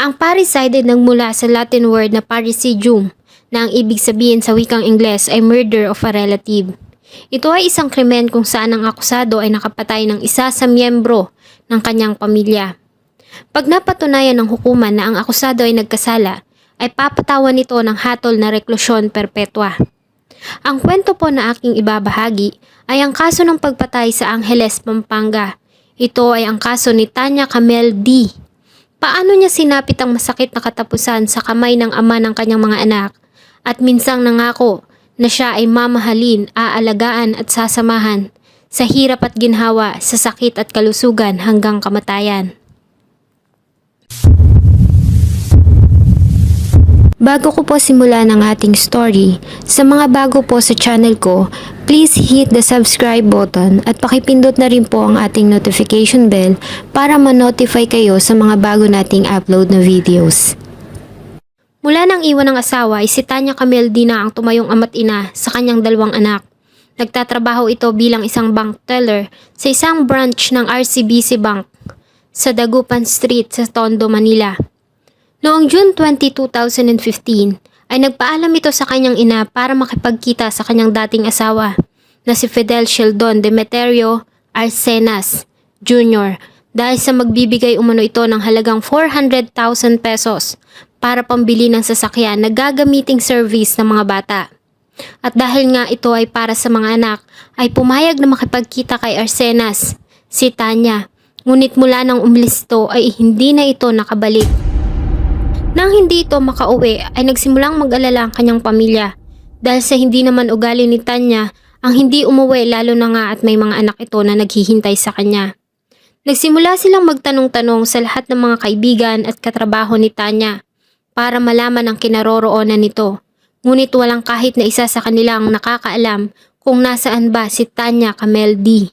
Ang parricide ay nagmula sa Latin word na parricidium na ang ibig sabihin sa wikang Ingles ay murder of a relative. Ito ay isang krimen kung saan ang akusado ay nakapatay ng isa sa miyembro ng kanyang pamilya. Pag napatunayan ng hukuman na ang akusado ay nagkasala, ay papatawan nito ng hatol na reklusyon perpetua. Ang kwento po na aking ibabahagi ay ang kaso ng pagpatay sa Angeles, Pampanga. Ito ay ang kaso ni Tanya Camel D. Paano niya sinapit ang masakit na katapusan sa kamay ng ama ng kanyang mga anak at minsang nangako na siya ay mamahalin, aalagaan at sasamahan sa hirap at ginhawa, sa sakit at kalusugan hanggang kamatayan. Bago ko po simula ng ating story, sa mga bago po sa channel ko, please hit the subscribe button at pakipindot na rin po ang ating notification bell para ma-notify kayo sa mga bago nating upload na videos. Mula nang iwan ng asawa ay si Tanya Camel Dina ang tumayong ama't ina sa kanyang dalawang anak. Nagtatrabaho ito bilang isang bank teller sa isang branch ng RCBC Bank sa Dagupan Street sa Tondo, Manila. Noong June 20, 2015, ay nagpaalam ito sa kanyang ina para makipagkita sa kanyang dating asawa na si Fidel Sheldon Demeterio Arcenas Jr. dahil sa magbibigay umano ito ng halagang 400,000 pesos para pambili ng sasakyan na gagamiting service ng mga bata. At dahil nga ito ay para sa mga anak, ay pumayag na makipagkita kay Arcenas, si Tanya. Ngunit mula nang umalis ito ay hindi na ito nakabalik. Nang hindi ito makauwi ay nagsimulang mag-alala ang kanyang pamilya dahil sa hindi naman ugali ni Tanya ang hindi umuwi lalo na nga at may mga anak ito na naghihintay sa kanya. Nagsimula silang magtanong-tanong sa lahat ng mga kaibigan at katrabaho ni Tanya para malaman ang kinaroroonan nito. Ngunit walang kahit na isa sa kanilang nakakaalam kung nasaan ba si Tanya Camel D.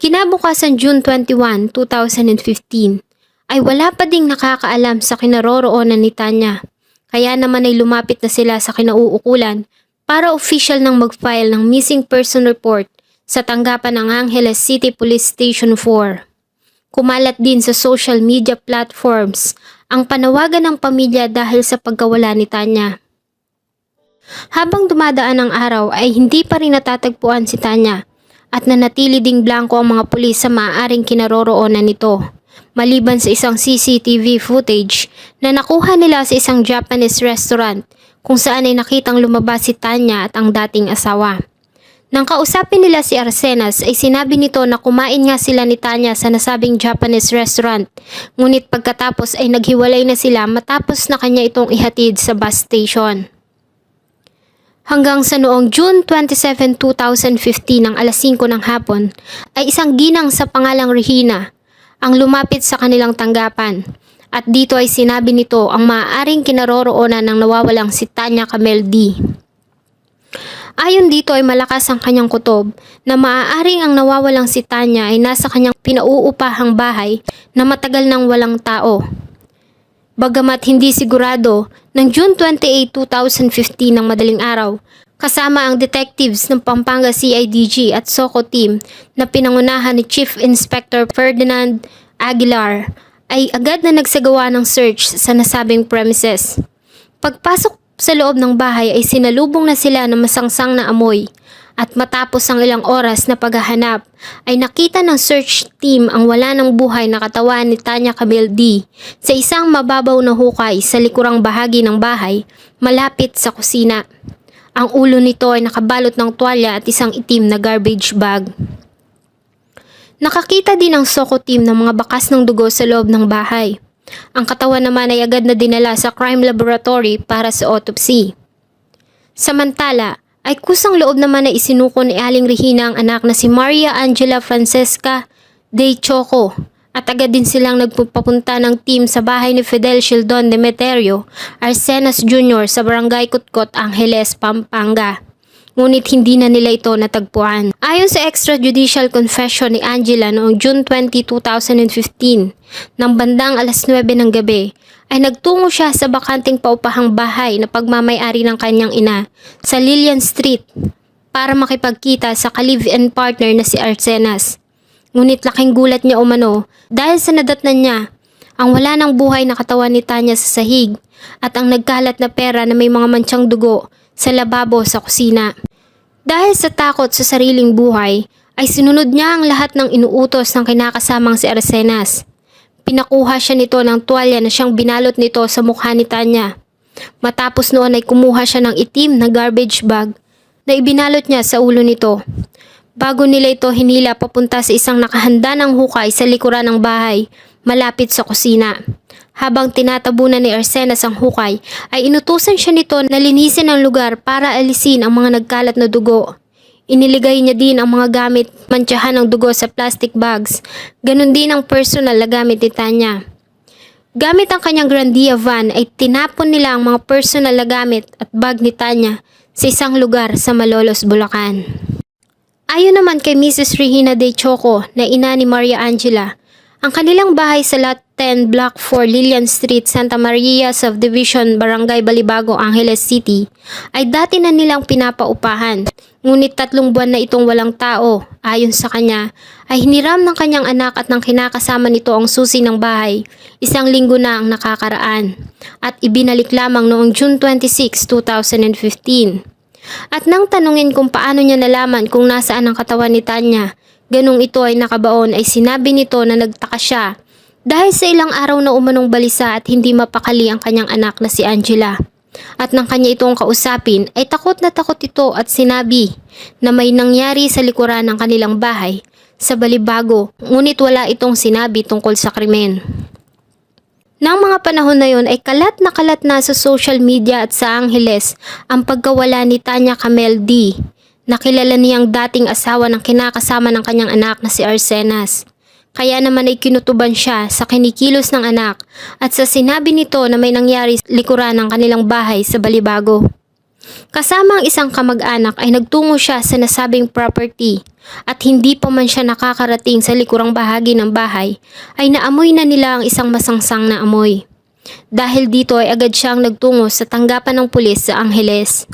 Kinabukasan June 21, 2015, ay wala pa ding nakakaalam sa kinaroroonan ni Tanya. Kaya naman ay lumapit na sila sa kinauukulan para official nang mag-file ng missing person report sa tanggapan ng Angeles City Police Station 4. Kumalat din sa social media platforms ang panawagan ng pamilya dahil sa pagkawala ni Tanya. Habang dumadaan ang araw ay hindi pa rin natatagpuan si Tanya at nanatili ding blanco ang mga pulis sa maaaring kinaroroonan nito maliban sa isang CCTV footage na nakuha nila sa isang Japanese restaurant kung saan ay nakitang lumabas si Tanya at ang dating asawa. Nang kausapin nila si Arsenas ay sinabi nito na kumain nga sila ni Tanya sa nasabing Japanese restaurant. Ngunit pagkatapos ay naghiwalay na sila matapos na kanya itong ihatid sa bus station. Hanggang sa noong June 27, 2015 ng alas 5 ng hapon ay isang ginang sa pangalang Regina ang lumapit sa kanilang tanggapan. At dito ay sinabi nito ang maaaring kinaroroonan ng nawawalang si Tanya Camel D. Ayon dito ay malakas ang kanyang kutob na maaaring ang nawawalang si Tanya ay nasa kanyang pinauupahang bahay na matagal nang walang tao. Bagamat hindi sigurado, ng June 28, 2015 ng madaling araw, kasama ang detectives ng Pampanga CIDG at SOCO team na pinangunahan ni Chief Inspector Ferdinand Aguilar ay agad na nagsagawa ng search sa nasabing premises. Pagpasok sa loob ng bahay ay sinalubong na sila ng masangsang na amoy at matapos ang ilang oras na paghahanap ay nakita ng search team ang wala ng buhay na katawan ni Tanya Camille D sa isang mababaw na hukay sa likurang bahagi ng bahay malapit sa kusina. Ang ulo nito ay nakabalot ng tuwalya at isang itim na garbage bag. Nakakita din ang Soko team ng mga bakas ng dugo sa loob ng bahay. Ang katawan naman ay agad na dinala sa crime laboratory para sa autopsy. Samantala, ay kusang loob naman na isinuko ni Aling Regina ang anak na si Maria Angela Francesca De Choco at agad din silang nagpapunta ng team sa bahay ni Fidel Sheldon Demeterio Arsenas Jr. sa Barangay Kutkot, Angeles, Pampanga. Ngunit hindi na nila ito natagpuan. Ayon sa extrajudicial confession ni Angela noong June 20, 2015, ng bandang alas 9 ng gabi, ay nagtungo siya sa bakanting paupahang bahay na pagmamayari ng kanyang ina sa Lillian Street para makipagkita sa ka-live-in partner na si Arsenas. Ngunit laking gulat niya umano dahil sa nadatnan niya ang wala ng buhay na katawan ni Tanya sa sahig at ang nagkalat na pera na may mga manchang dugo sa lababo sa kusina. Dahil sa takot sa sariling buhay, ay sinunod niya ang lahat ng inuutos ng kinakasamang si Arsenas. Pinakuha siya nito ng tuwalya na siyang binalot nito sa mukha ni Tanya. Matapos noon ay kumuha siya ng itim na garbage bag na ibinalot niya sa ulo nito. Bago nila ito hinila papunta sa isang nakahanda ng hukay sa likuran ng bahay, malapit sa kusina. Habang tinatabunan ni Arsenas ang hukay, ay inutusan siya nito na linisin ang lugar para alisin ang mga nagkalat na dugo. Iniligay niya din ang mga gamit mantsahan ng dugo sa plastic bags. Ganon din ang personal na gamit ni Tanya. Gamit ang kanyang Grandia van ay tinapon nila ang mga personal na gamit at bag ni Tanya sa isang lugar sa Malolos, Bulacan. Ayon naman kay Mrs. Regina De Choco na ina ni Maria Angela, ang kanilang bahay sa Lot 10 Block 4 Lilian Street, Santa Maria Subdivision, Barangay Balibago, Angeles City ay dati na nilang pinapaupahan. Ngunit tatlong buwan na itong walang tao, ayon sa kanya, ay hiniram ng kanyang anak at ng kinakasama nito ang susi ng bahay. Isang linggo na ang nakakaraan at ibinalik lamang noong June 26, 2015. At nang tanungin kung paano niya nalaman kung nasaan ang katawan ni Tanya, ganung ito ay nakabaon ay sinabi nito na nagtaka siya dahil sa ilang araw na umanong balisa at hindi mapakali ang kanyang anak na si Angela. At nang kanya itong kausapin ay takot na takot ito at sinabi na may nangyari sa likuran ng kanilang bahay sa Balibago ngunit wala itong sinabi tungkol sa krimen. Nang mga panahon na yon ay kalat na kalat na sa social media at sa Angeles ang pagkawala ni Tanya Camel D. Nakilala niyang dating asawa ng kinakasama ng kanyang anak na si Arsenas. Kaya naman ay kinutuban siya sa kinikilos ng anak at sa sinabi nito na may nangyari likuran ng kanilang bahay sa Balibago. Kasama ang isang kamag-anak ay nagtungo siya sa nasabing property at hindi pa man siya nakakarating sa likurang bahagi ng bahay ay naamoy na nila ang isang masangsang na amoy. Dahil dito ay agad siyang nagtungo sa tanggapan ng pulis sa Angeles.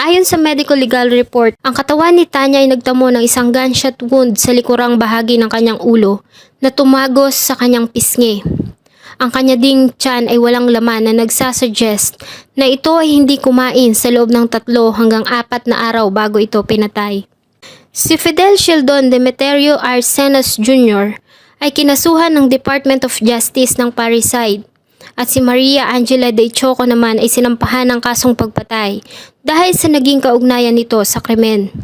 Ayon sa medical legal report, ang katawan ni Tanya ay nagtamo ng isang gunshot wound sa likurang bahagi ng kanyang ulo na tumagos sa kanyang pisngi. Ang kanya ding tiyan ay walang laman na nagsasuggest na ito ay hindi kumain sa loob ng tatlo hanggang apat na araw bago ito pinatay. Si Fidel Sheldon Demeterio Arsenas Jr. ay kinasuhan ng Department of Justice ng Parricide at si Maria Angela De Choco naman ay sinampahan ng kasong pagpatay dahil sa naging kaugnayan nito sa krimen.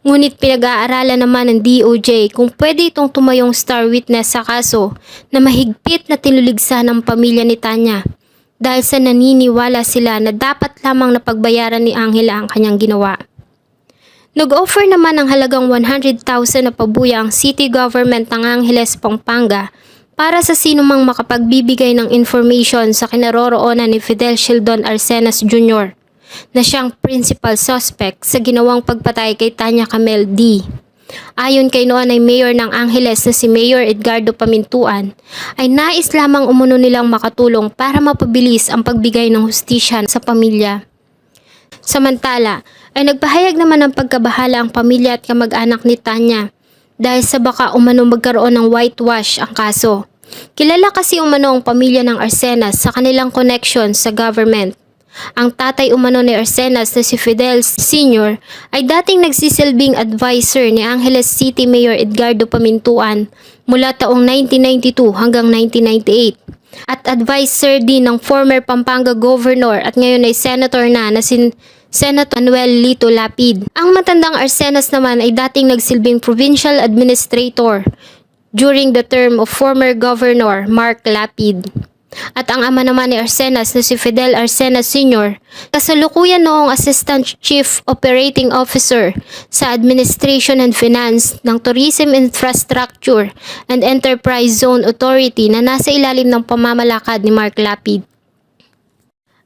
Ngunit pinag-aaralan naman ng DOJ kung pwede itong tumayong star witness sa kaso na mahigpit na tinuligsa ng pamilya ni Tanya dahil sa naniniwala sila na dapat lamang napagbayaran ni Angela ang kanyang ginawa. Nag-offer naman ng halagang 100,000 na pabuya ang city government ng Angeles, Pampanga para sa sinumang makapagbibigay ng information sa kinaroroonan ni Fidel Sheldon Arsenas Jr. na siyang principal suspect sa ginawang pagpatay kay Tanya Camel D. Ayon kay noon ay mayor ng Angeles na si Mayor Edgardo Pamintuan, ay nais lamang umuno nilang makatulong para mapabilis ang pagbigay ng hustisya sa pamilya. Samantala, ay nagpahayag naman ng pagkabahala ang pamilya at kamag-anak ni Tanya dahil sa baka umano magkaroon ng whitewash ang kaso. Kilala kasi umano ang pamilya ng Arsenas sa kanilang connection sa government. Ang tatay umano ni Arsenas na si Fidel Sr. ay dating nagsisilbing advisor ni Angeles City Mayor Edgardo Pamintuan mula taong 1992 hanggang 1998 at advisor din ng former Pampanga Governor at ngayon ay Senator na na si Senator Manuel Lito Lapid. Ang matandang Arsenas naman ay dating nagsilbing Provincial Administrator during the term of former Governor Mark Lapid. At ang ama naman ni Arsenas na si Fidel Arsenas Sr. kasalukuyan noong Assistant Chief Operating Officer sa Administration and Finance ng Tourism Infrastructure and Enterprise Zone Authority na nasa ilalim ng pamamalakad ni Mark Lapid.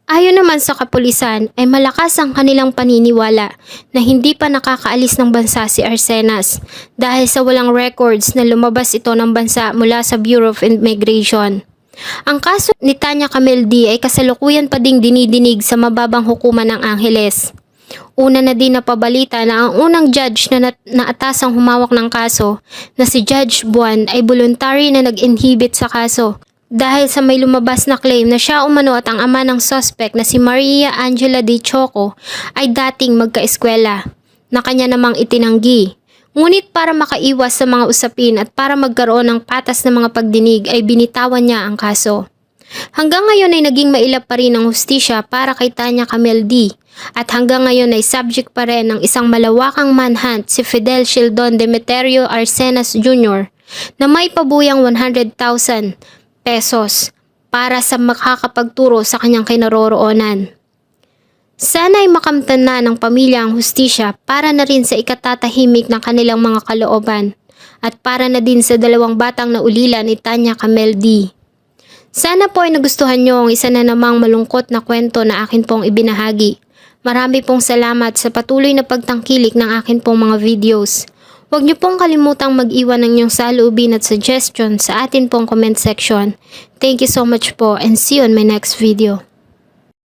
Ayon naman sa kapulisan ay malakas ang kanilang paniniwala na hindi pa nakakaalis ng bansa si Arsenas dahil sa walang records na lumabas ito ng bansa mula sa Bureau of Immigration. Ang kaso ni Tanya Camel ay kasalukuyan pa ding dinidinig sa mababang hukuman ng Angeles. Una na din napabalita na ang unang judge na naatasang humawak ng kaso na si Judge Buwan ay voluntary na nag-inhibit sa kaso Dahil sa may lumabas na claim na siya umano at ang ama ng suspect na si Maria Angela De Choco ay dating magkaeskwela na kanya namang itinanggi. Ngunit para makaiwas sa mga usapin at para magkaroon ng patas na mga pagdinig ay binitawan niya ang kaso. Hanggang ngayon ay naging mailap pa rin ang hustisya para kay Tanya Camel D. At hanggang ngayon ay subject pa rin ng isang malawakang manhunt si Fidel Sheldon Demeterio Arcenas Jr. na may pabuyang 100,000 pesos para sa makakapagturo sa kanyang kinaroroonan. Sana ay makamtan na ng pamilya ang hustisya para na rin sa ikatatahimik ng kanilang mga kalooban at para na din sa dalawang batang naulila ni Tanya Camel D. Sana po ay nagustuhan nyo ang isa na namang malungkot na kwento na akin pong ibinahagi. Marami pong salamat sa patuloy na pagtangkilik ng akin pong mga videos. Huwag niyo pong kalimutang mag-iwan ng inyong saloobin at suggestion sa atin pong comment section. Thank you so much po and see you on my next video.